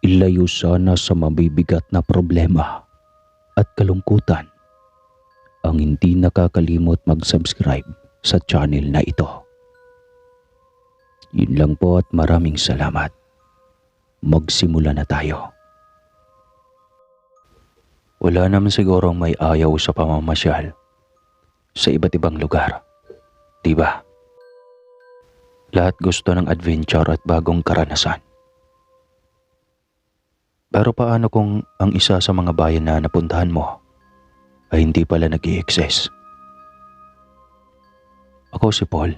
ilayo sana sa mabibigat na problema at kalungkutan ang hindi nakakalimot mag-subscribe sa channel na ito. Yun lang po at maraming salamat. Magsimula na tayo. Wala naman siguro may ayaw sa pamamasyal sa iba't ibang lugar. Diba? Lahat gusto ng adventure at bagong karanasan. Pero paano kung ang isa sa mga bayan na napuntahan mo ay hindi pala nag exist Ako si Paul,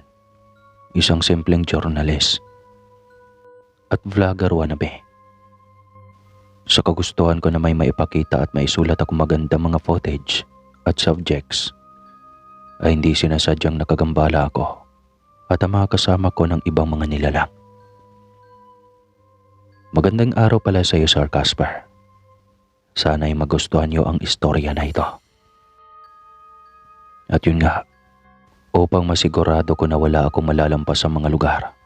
isang simpleng journalist at vlogger wannabe. Sa kagustuhan ko na may maipakita at maisulat ako maganda mga footage at subjects, ay hindi sinasadyang nakagambala ako at ang mga kasama ko ng ibang mga nilalang. Magandang araw pala sa iyo, Sir Casper. Sana'y magustuhan niyo ang istorya na ito. At yun nga, upang masigurado ko na wala akong malalampas sa mga lugar,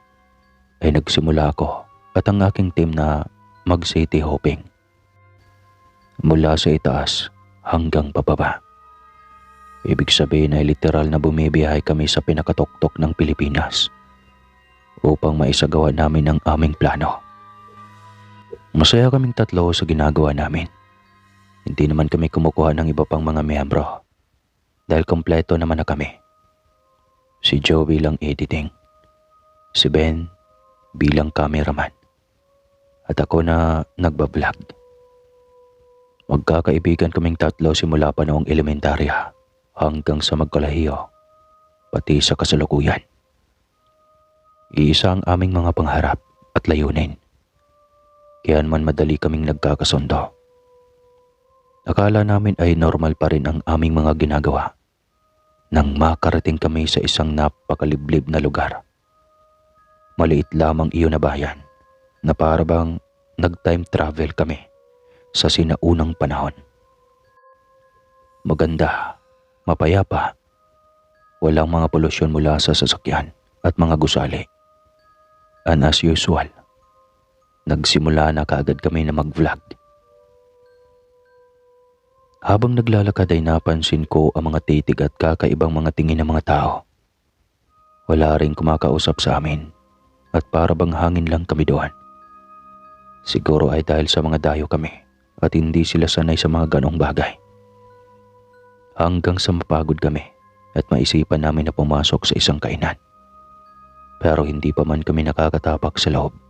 ay nagsimula ako at ang aking team na mag-city hopping. Mula sa itaas hanggang pababa. Ibig sabihin ay literal na bumibiyahe kami sa pinakatoktok ng Pilipinas upang maisagawa namin ang aming plano. Masaya kaming tatlo sa ginagawa namin. Hindi naman kami kumukuha ng iba pang mga miyembro dahil kompleto naman na kami. Si Joe bilang editing, si Ben bilang cameraman, at ako na nagbablog. Magkakaibigan kaming tatlo simula pa noong elementarya hanggang sa magkalahiyo, pati sa kasalukuyan. Iisa ang aming mga pangharap at layunin. Kaya man madali kaming nagkakasundo. Akala namin ay normal pa rin ang aming mga ginagawa nang makarating kami sa isang napakaliblib na lugar. Maliit lamang iyon na bayan na parabang nag-time travel kami sa sinaunang panahon. Maganda, mapayapa, walang mga polusyon mula sa sasakyan at mga gusali. And as usual, nagsimula na kaagad kami na mag-vlog. Habang naglalakad ay napansin ko ang mga titig at kakaibang mga tingin ng mga tao. Wala rin kumakausap sa amin at para bang hangin lang kami doon. Siguro ay dahil sa mga dayo kami at hindi sila sanay sa mga ganong bagay. Hanggang sa mapagod kami at maisipan namin na pumasok sa isang kainan. Pero hindi pa man kami nakakatapak sa loob.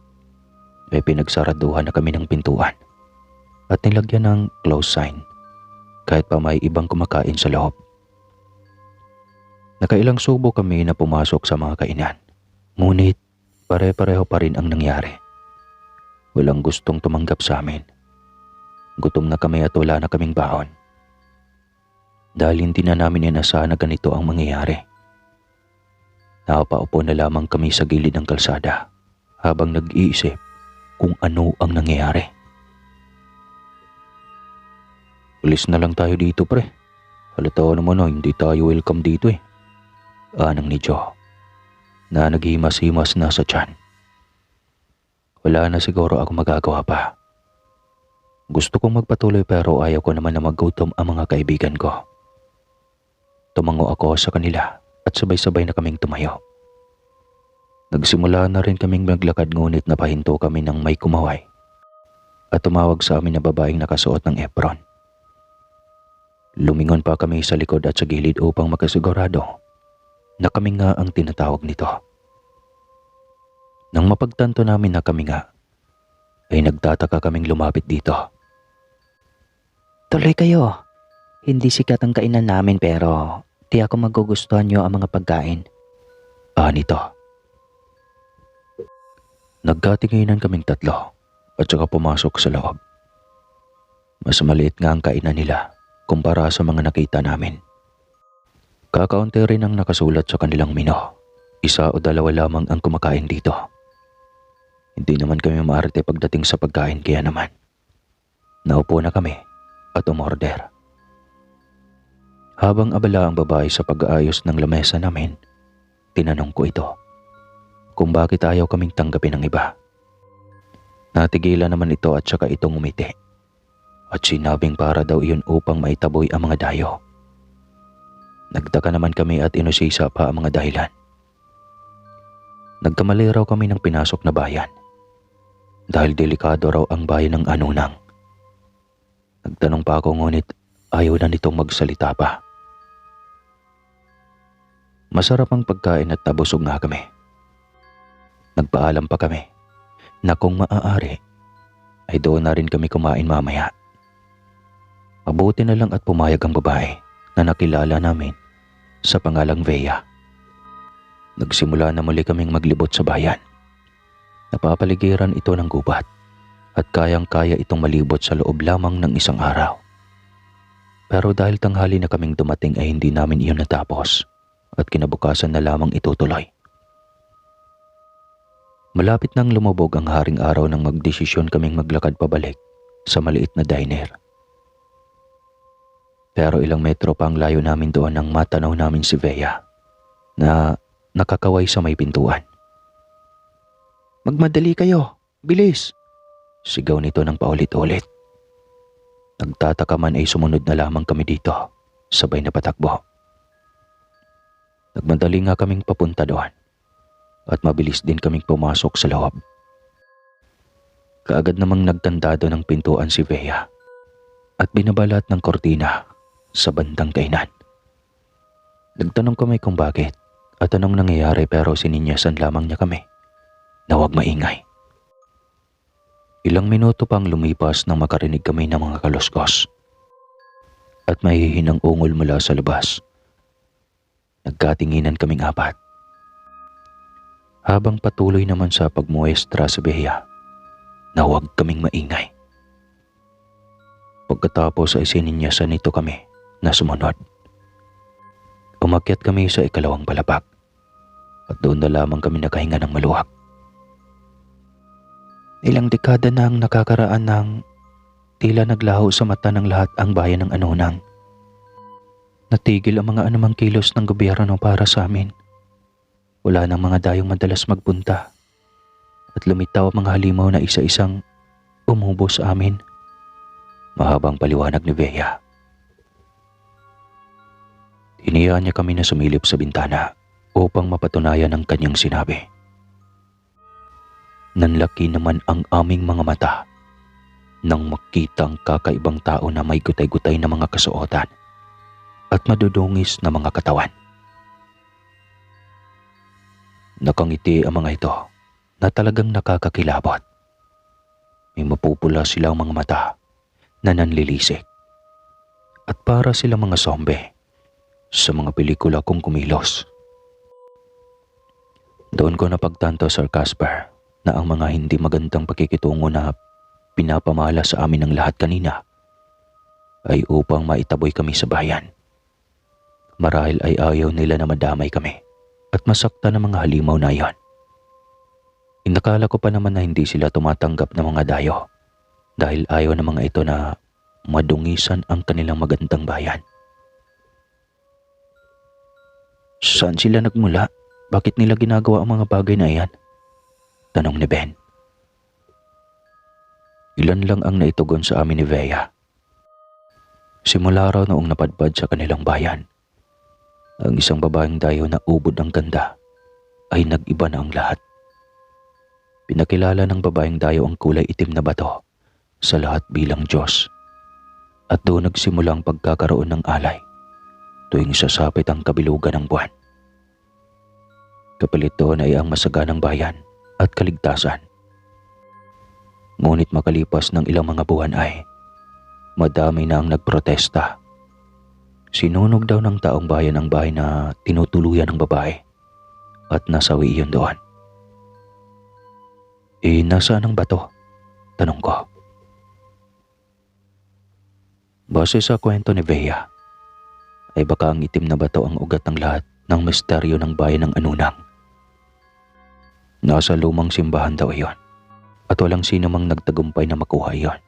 May pinagsaraduhan na kami ng pintuan at nilagyan ng close sign kahit pa may ibang kumakain sa loob. Nakailang subo kami na pumasok sa mga kainan. Ngunit pare-pareho pa rin ang nangyari. Walang gustong tumanggap sa amin Gutom na kami at wala na kaming baon. Dahil hindi na namin inasahan na ganito ang mangyayari. Nakapaupo na lamang kami sa gilid ng kalsada habang nag-iisip kung ano ang nangyayari. Ulis na lang tayo dito pre. Halata naman na hindi tayo welcome dito eh. Anang ni Joe na naghimas-himas na sa tiyan. Wala na siguro ako magagawa pa. Gusto kong magpatuloy pero ayaw ko naman na maggutom ang mga kaibigan ko. Tumango ako sa kanila at sabay-sabay na kaming tumayo. Nagsimula na rin kaming maglakad ngunit napahinto kami ng may kumaway at tumawag sa amin na babaeng nakasuot ng apron. Lumingon pa kami sa likod at sa gilid upang makasigurado na kami nga ang tinatawag nito. Nang mapagtanto namin na kami nga, ay nagtataka kaming lumapit dito. Tuloy kayo. Hindi sikat ang kainan namin pero di ako magugustuhan nyo ang mga pagkain. Ah, nito. Nagkatinginan kaming tatlo at saka pumasok sa loob. Mas maliit nga ang kainan nila kumpara sa mga nakita namin. Kakaunti rin ang nakasulat sa kanilang mino. Isa o dalawa lamang ang kumakain dito. Hindi naman kami maarte pagdating sa pagkain kaya naman. Naupo na kami at umorder. Habang abala ang babae sa pag-aayos ng lamesa namin, tinanong ko ito kung bakit ayaw kaming tanggapin ng iba. Natigilan naman ito at saka itong umiti. At sinabing para daw iyon upang maitaboy ang mga dayo. Nagtaka naman kami at inusisa pa ang mga dahilan. Nagkamali raw kami ng pinasok na bayan. Dahil delikado raw ang bayan ng anunang. Nagtanong pa ako ngunit ayaw na nitong magsalita pa. Masarap ang pagkain at tabusog nga kami. Nagpaalam pa kami na kung maaari ay doon na rin kami kumain mamaya. Mabuti na lang at pumayag ang babae na nakilala namin sa pangalang Vea. Nagsimula na muli kaming maglibot sa bayan. Napapaligiran ito ng gubat at kayang-kaya itong malibot sa loob lamang ng isang araw. Pero dahil tanghali na kaming dumating ay hindi namin iyon natapos at kinabukasan na lamang itutuloy. Malapit nang lumubog ang haring araw nang magdesisyon kaming maglakad pabalik sa maliit na diner. Pero ilang metro pa ang layo namin doon nang matanaw namin si Vea na nakakaway sa may pintuan. Magmadali kayo, bilis! Sigaw nito ng paulit-ulit. Nagtataka man ay sumunod na lamang kami dito, sabay na patakbo. Nagmadali nga kaming papunta doon at mabilis din kaming pumasok sa loob. Kaagad namang nagkandado ng pintuan si Vea at binabalat ng kortina sa bandang kainan. Nagtanong kami kung bakit at anong nangyayari pero sininyasan lamang niya kami na huwag maingay. Ilang minuto pang lumipas nang makarinig kami ng mga kaluskos at mahihinang ungol mula sa labas. Nagkatinginan kaming apat. Habang patuloy naman sa pagmuestra sa Bea na huwag kaming maingay. Pagkatapos ay sininyasan nito kami na sumunod. Umakyat kami sa ikalawang palapag at doon na lamang kami nakahinga ng maluwag. Ilang dekada na ang nakakaraan ng tila naglaho sa mata ng lahat ang bayan ng Anunang. Natigil ang mga anumang kilos ng gobyerno para sa amin. Wala nang mga dayong madalas magpunta at lumitaw ang mga halimaw na isa-isang umubo sa amin. Mahabang paliwanag ni Bea. Iniyaan niya kami na sumilip sa bintana upang mapatunayan ang kanyang sinabi. Nanlaki naman ang aming mga mata nang makita ang kakaibang tao na may gutay-gutay na mga kasuotan at madudungis na mga katawan. Nakangiti ang mga ito na talagang nakakakilabot. May mapupula silang mga mata na nanlilisik at para silang mga zombie sa mga pelikula kong kumilos. Doon ko napagtanto, Sir Casper, na ang mga hindi magandang pakikitungo na pinapamala sa amin ng lahat kanina ay upang maitaboy kami sa bayan. Marahil ay ayaw nila na madamay kami at masakta ng mga halimaw na iyon. Inakala ko pa naman na hindi sila tumatanggap ng mga dayo dahil ayaw ng mga ito na madungisan ang kanilang magandang bayan. Saan sila nagmula? Bakit nila ginagawa ang mga bagay na iyan? Tanong ni Ben. Ilan lang ang naitugon sa amin ni Vea. Simula raw noong napadpad sa kanilang bayan. Ang isang babaeng dayo na ubod ng ganda ay nag-iba na ang lahat. Pinakilala ng babaeng dayo ang kulay itim na bato sa lahat bilang Diyos. At doon nagsimula ang pagkakaroon ng alay tuwing sasapit ang kabilugan ng buwan. Kapalit doon ay ang masaganang bayan at kaligtasan. Ngunit makalipas ng ilang mga buwan ay madami na ang nagprotesta. Sinunog daw ng taong bayan ang bahay na tinutuluyan ng babae at nasawi iyon doon. Eh, nasaan ang bato? Tanong ko. Base sa kwento ni Bea, ay baka ang itim na bato ang ugat ng lahat ng misteryo ng bayan ng Anunang. Nasa lumang simbahan daw iyon at walang sino mang nagtagumpay na makuha iyon.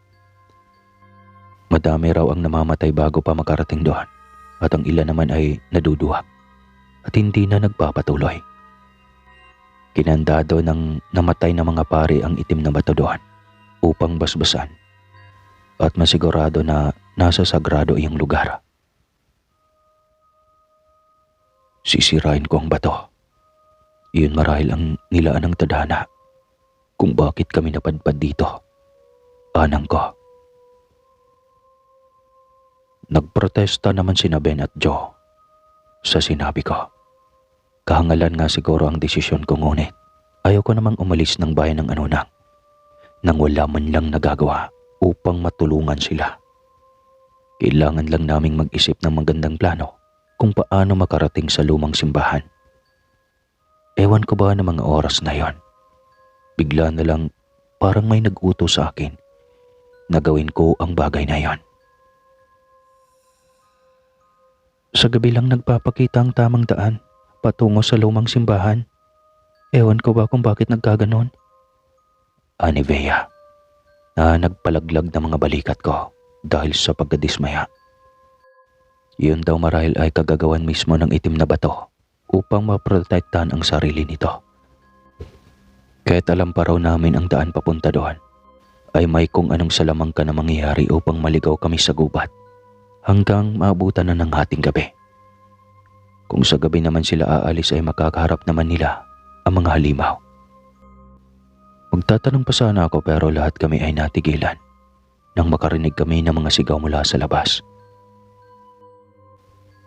Madami raw ang namamatay bago pa makarating doon at ang ilan naman ay naduduwag at hindi na nagpapatuloy. Kinandado ng namatay na mga pari ang itim na bato doon upang basbasan at masigurado na nasa sagrado iyang lugar. Sisirain ko ang bato. Iyon marahil ang nilaan ng tadhana kung bakit kami napadpad dito. Anang ko. Nagprotesta naman sina Ben at Joe sa sinabi ko. Kahangalan nga siguro ang desisyon ko ngunit ayaw ko namang umalis ng bayan ng anunang nang wala man lang nagagawa upang matulungan sila. Kailangan lang naming mag-isip ng magandang plano kung paano makarating sa lumang simbahan. Ewan ko ba ng mga oras na yon. Bigla na lang parang may nag-utos sa akin na gawin ko ang bagay na yon. Sa gabi lang nagpapakita ang tamang daan patungo sa lumang simbahan. Ewan ko ba kung bakit nagkaganon? Ani Bea, na nagpalaglag ng mga balikat ko dahil sa pagkadismaya. Yun daw marahil ay kagagawan mismo ng itim na bato upang maprotektahan ang sarili nito. Kahit alam pa raw namin ang daan papunta doon, ay may kung anong salamang ka na mangyayari upang maligaw kami sa gubat hanggang maabutan na ng hating gabi. Kung sa gabi naman sila aalis ay makakaharap naman nila ang mga halimaw. Magtatanong pa sana ako pero lahat kami ay natigilan nang makarinig kami ng mga sigaw mula sa labas.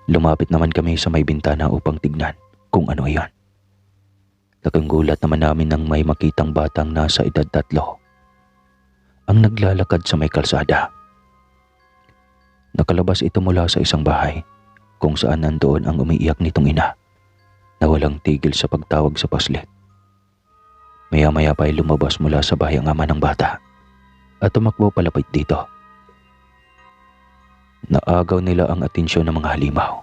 Lumapit naman kami sa may bintana upang tignan kung ano iyon. Nakanggulat naman namin nang may makitang batang nasa edad tatlo ang naglalakad sa may kalsada. Nakalabas ito mula sa isang bahay kung saan nandoon ang umiiyak nitong ina na walang tigil sa pagtawag sa paslit. Maya-maya pa ay lumabas mula sa bahay ang ama ng bata at tumakbo palapit dito. Naagaw nila ang atensyon ng mga halimaw.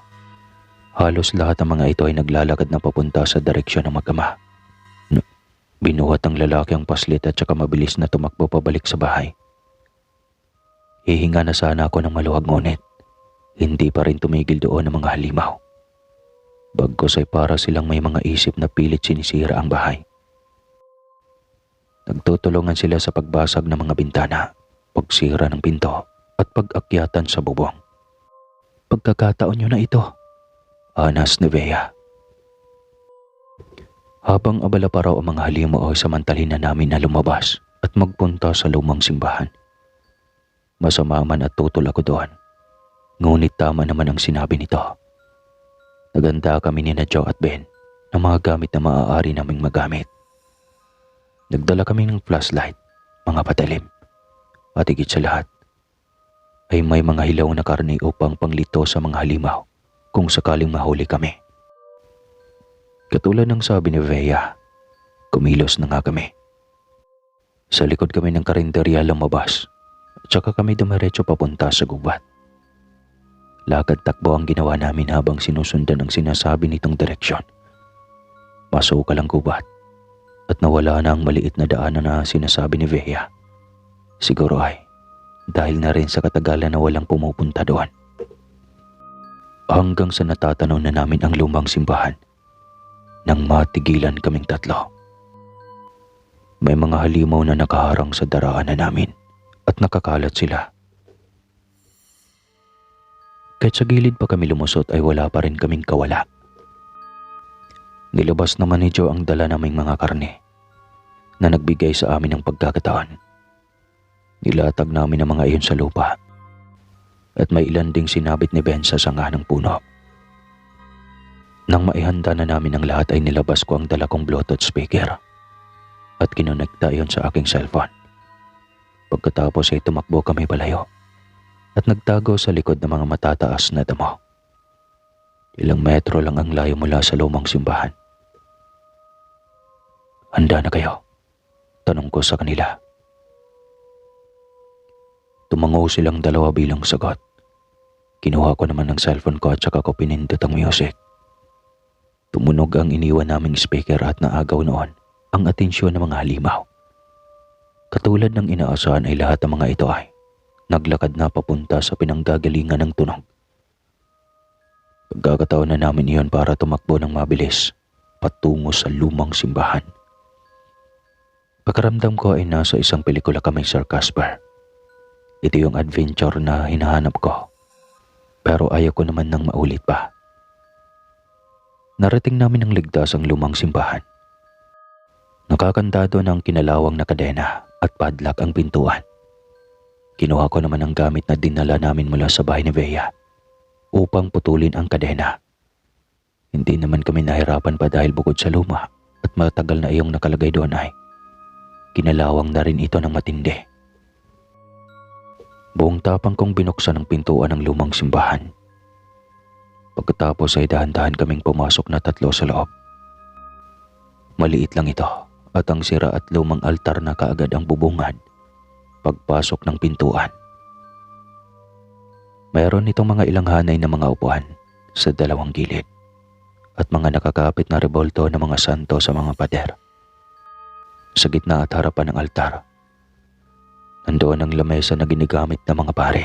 Halos lahat ng mga ito ay naglalakad na papunta sa direksyon ng magkama. Binuhat ng lalaki ang paslit at saka mabilis na tumakbo pabalik sa bahay. Hihinga na sana ako ng maluwag ngunit hindi pa rin tumigil doon ang mga halimaw. Bagkos ay para silang may mga isip na pilit sinisira ang bahay. Nagtutulungan sila sa pagbasag ng mga bintana, pagsira ng pinto at pag-akyatan sa bubong. Pagkakataon nyo na ito, anas ni Bea. Habang abala pa raw ang mga halimaw ay samantalhin na namin na lumabas at magpunta sa lumang simbahan. Masama man at tutol ako doon. Ngunit tama naman ang sinabi nito. Naganda kami ni na Joe at Ben ng mga gamit na maaari naming magamit. Nagdala kami ng flashlight, mga patalim, at higit sa lahat, ay may mga hilaw na karne upang panglito sa mga halimaw kung sakaling mahuli kami. Katulad ng sabi ni Vea, kumilos na nga kami. Sa likod kami ng karinderya lumabas at saka kami dumiretso papunta sa gubat. Lakad takbo ang ginawa namin habang sinusundan ang sinasabi nitong direksyon. Masukal ang gubat at nawala na ang maliit na daanan na sinasabi ni Vea. Siguro ay dahil na rin sa katagalan na walang pumupunta doon. Hanggang sa natatanaw na namin ang lumang simbahan nang matigilan kaming tatlo. May mga halimaw na nakaharang sa daraanan namin at nakakalat sila. Kahit sa gilid pa kami lumusot ay wala pa rin kaming kawala. Nilabas naman ni Joe ang dala naming mga karne na nagbigay sa amin ng pagkakataon. Nilatag namin ang mga iyon sa lupa at may ilan ding sinabit ni Ben sa sanga ng puno. Nang maihanda na namin ang lahat ay nilabas ko ang dala kong Bluetooth speaker at kinonekta iyon sa aking cellphone. Pagkatapos ay tumakbo kami palayo at nagtago sa likod ng mga matataas na damo. Ilang metro lang ang layo mula sa lumang simbahan. Handa na kayo? Tanong ko sa kanila. Tumango silang dalawa bilang sagot. Kinuha ko naman ng cellphone ko at saka ko pinindot ang music. Tumunog ang iniwan naming speaker at naagaw noon ang atensyon ng mga halimaw. Katulad ng inaasahan ay lahat ng mga ito ay naglakad na papunta sa pinanggagalingan ng tunog. Pagkakataon na namin iyon para tumakbo ng mabilis patungo sa lumang simbahan. Pakaramdam ko ay nasa isang pelikula kami Sir Casper. Ito yung adventure na hinahanap ko. Pero ayaw ko naman nang maulit pa. Narating namin ng ligtas ang lumang simbahan. Nakakandado ng kinalawang na kadena at padlock ang pintuan. Kinuha ko naman ang gamit na dinala namin mula sa bahay ni Bea upang putulin ang kadena. Hindi naman kami nahirapan pa dahil bukod sa luma at matagal na iyong nakalagay doon ay kinalawang na rin ito ng matindi. Buong tapang kong binuksan ang pintuan ng lumang simbahan. Pagkatapos ay dahan-dahan kaming pumasok na tatlo sa loob. Maliit lang ito at ang sira at lumang altar na kaagad ang bubungad pagpasok ng pintuan. Mayroon itong mga ilang hanay na mga upuan sa dalawang gilid at mga nakakapit na rebolto ng mga santo sa mga pader. Sa gitna at harapan ng altar, nandoon ang lamesa na ginagamit ng mga pare.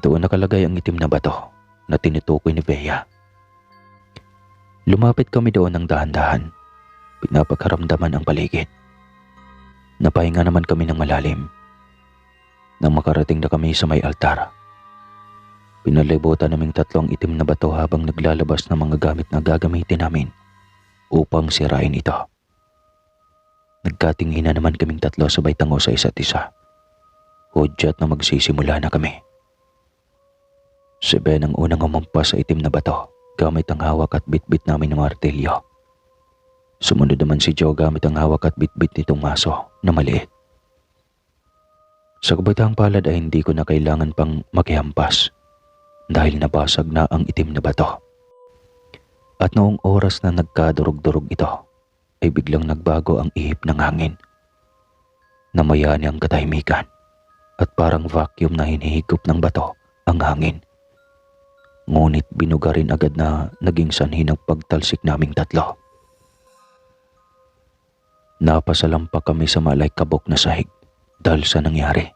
Doon nakalagay ang itim na bato na tinutukoy ni Bea. Lumapit kami doon ng dahan-dahan. Pinapagkaramdaman ang paligid. Napahinga naman kami ng malalim. Nang makarating na kami sa may altar. Pinalibutan naming tatlong itim na bato habang naglalabas ng mga gamit na gagamitin namin upang sirain ito. Nagkatingin na naman kaming tatlo sabay tango sa isa't isa. Hudyat na magsisimula na kami. Si Ben ang unang umampas sa itim na bato gamit ang hawak at bitbit namin ng martilyo. Sumunod naman si Joe gamit ang hawak at bitbit nitong maso na maliit. Sa kabatang palad ay hindi ko na kailangan pang makihampas dahil nabasag na ang itim na bato. At noong oras na nagkadurog-durog ito, ay biglang nagbago ang ihip ng hangin. Namayani ang katahimikan at parang vacuum na hinihigop ng bato ang hangin. Ngunit binuga rin agad na naging sanhi ng pagtalsik naming tatlo. Napasalampa kami sa malay kabok na sahig dahil sa nangyari.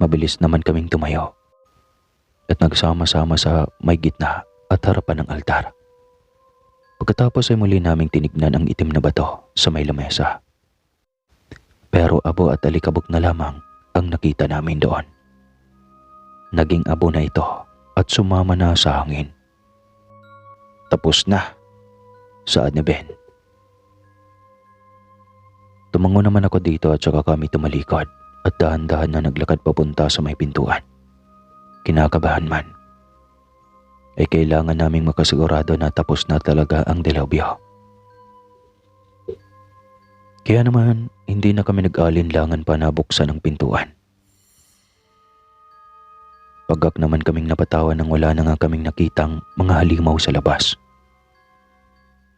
Mabilis naman kaming tumayo at nagsama-sama sa may gitna at harapan ng altar. Pagkatapos ay muli naming tinignan ang itim na bato sa may lamesa. Pero abo at alikabok na lamang ang nakita namin doon. Naging abo na ito at sumama na sa hangin. Tapos na, saad ni Ben. Tumango naman ako dito at saka kami tumalikod at dahan-dahan na naglakad papunta sa may pintuan. Kinakabahan man. Ay kailangan naming makasigurado na tapos na talaga ang delobyo. Kaya naman, hindi na kami nag-alinlangan pa na buksan ang pintuan. Pagak naman kaming napatawan nang wala na nga kaming nakitang mga halimaw sa labas.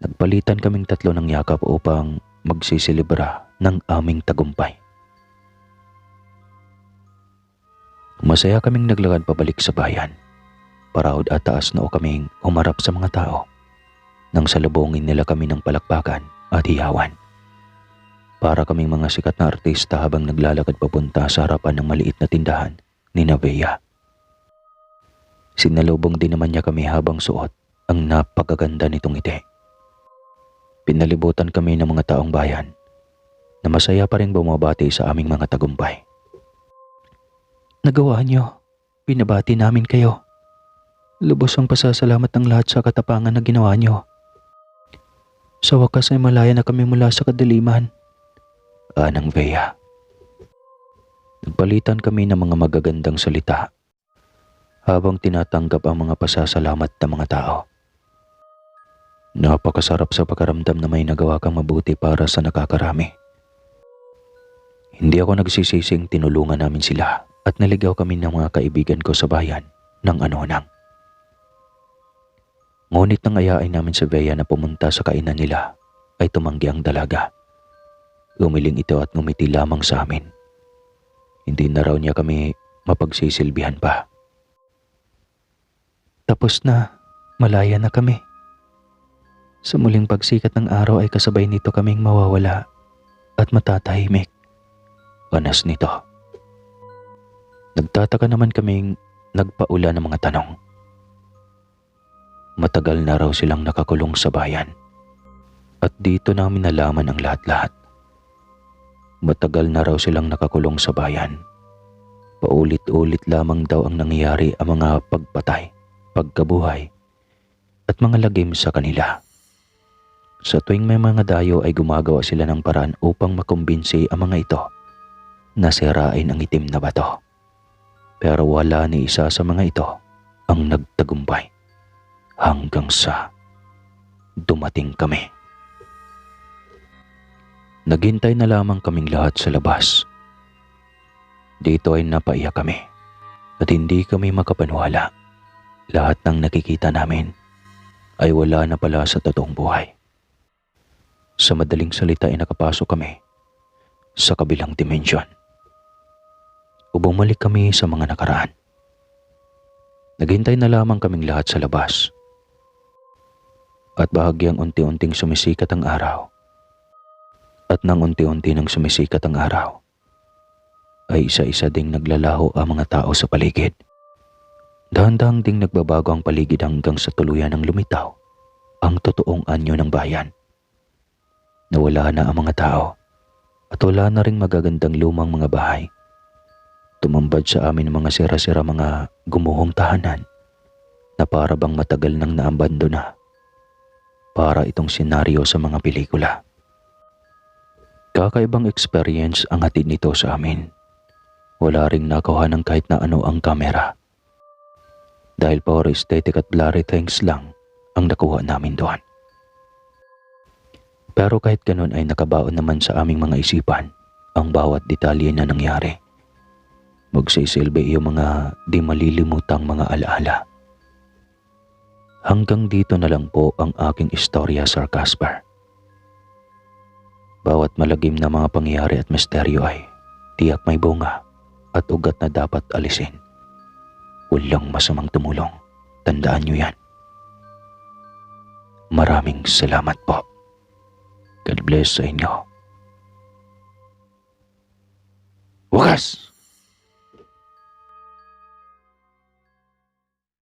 Nagpalitan kaming tatlo ng yakap upang magsisilibra ng aming tagumpay. Masaya kaming naglakad pabalik sa bayan. Paraod at taas noo kaming umarap sa mga tao nang salubungin nila kami ng palakpakan at hiyawan. Para kaming mga sikat na artista habang naglalakad papunta sa harapan ng maliit na tindahan ni Navea. Sinalubong din naman niya kami habang suot ang napakaganda nitong ngiti. Pinalibutan kami ng mga taong bayan na masaya pa rin bumabati sa aming mga tagumpay. Nagawa niyo. Pinabati namin kayo. Lubos ang pasasalamat ng lahat sa katapangan na ginawa niyo. Sa wakas ay malaya na kami mula sa kadiliman. Anang Bea. Nagpalitan kami ng mga magagandang salita habang tinatanggap ang mga pasasalamat ng mga tao. Napakasarap sa pakaramdam na may nagawa kang mabuti para sa nakakarami. Hindi ako nagsisising tinulungan namin sila at naligaw kami ng mga kaibigan ko sa bayan ng anonang. Ngunit nang ayain namin si Bea na pumunta sa kainan nila ay tumanggi ang dalaga. Umiling ito at ngumiti lamang sa amin. Hindi na raw niya kami mapagsisilbihan pa. Tapos na, malaya na kami. Sa muling pagsikat ng araw ay kasabay nito kaming mawawala at matatahimik. Panas nito. Nagtataka naman kaming nagpaula ng mga tanong. Matagal na raw silang nakakulong sa bayan At dito namin nalaman ang lahat-lahat. Matagal na raw silang nakakulong sa bayan. Paulit-ulit lamang daw ang nangyayari ang mga pagpatay, pagkabuhay, at mga lagim sa kanila. Sa tuwing may mga dayo ay gumagawa sila ng paraan upang makumbinsi ang mga ito na sirain ang itim na bato. Pero wala ni isa sa mga ito ang nagtagumpay hanggang sa dumating kami. Naghintay na lamang kaming lahat sa labas. Dito ay napaiyak kami at hindi kami makapanwala. Lahat ng nakikita namin ay wala na pala sa totoong buhay. Sa madaling salita ay nakapasok kami sa kabilang dimensyon. O bumalik kami sa mga nakaraan. Naghintay na lamang kaming lahat sa labas. At bahagyang unti-unting sumisikat ang araw. At nang unti-unti nang sumisikat ang araw, ay isa-isa ding naglalaho ang mga tao sa paligid. Dahan-dahang ding nagbabago ang paligid hanggang sa tuluyan ng lumitaw ang totoong anyo ng bayan. Nawala na ang mga tao at wala na ring magagandang lumang mga bahay. Tumambad sa amin mga sira-sira mga gumuhong tahanan na para bang matagal nang naambandona. Para itong senaryo sa mga pelikula. Kakaibang experience ang hatid nito sa amin. Wala ring nakuha ng kahit na ano ang kamera. Dahil for aesthetic at blurry things lang ang nakuha namin doon. Pero kahit ganun ay nakabaon naman sa aming mga isipan ang bawat detalye na nangyari. Magsisilbi yung mga di malilimutang mga alaala. Hanggang dito na lang po ang aking istorya, Sir Casper. Bawat malagim na mga pangyayari at misteryo ay tiyak may bunga at ugat na dapat alisin. Walang masamang tumulong. Tandaan niyo yan. Maraming salamat po. God bless sa inyo. Wakas!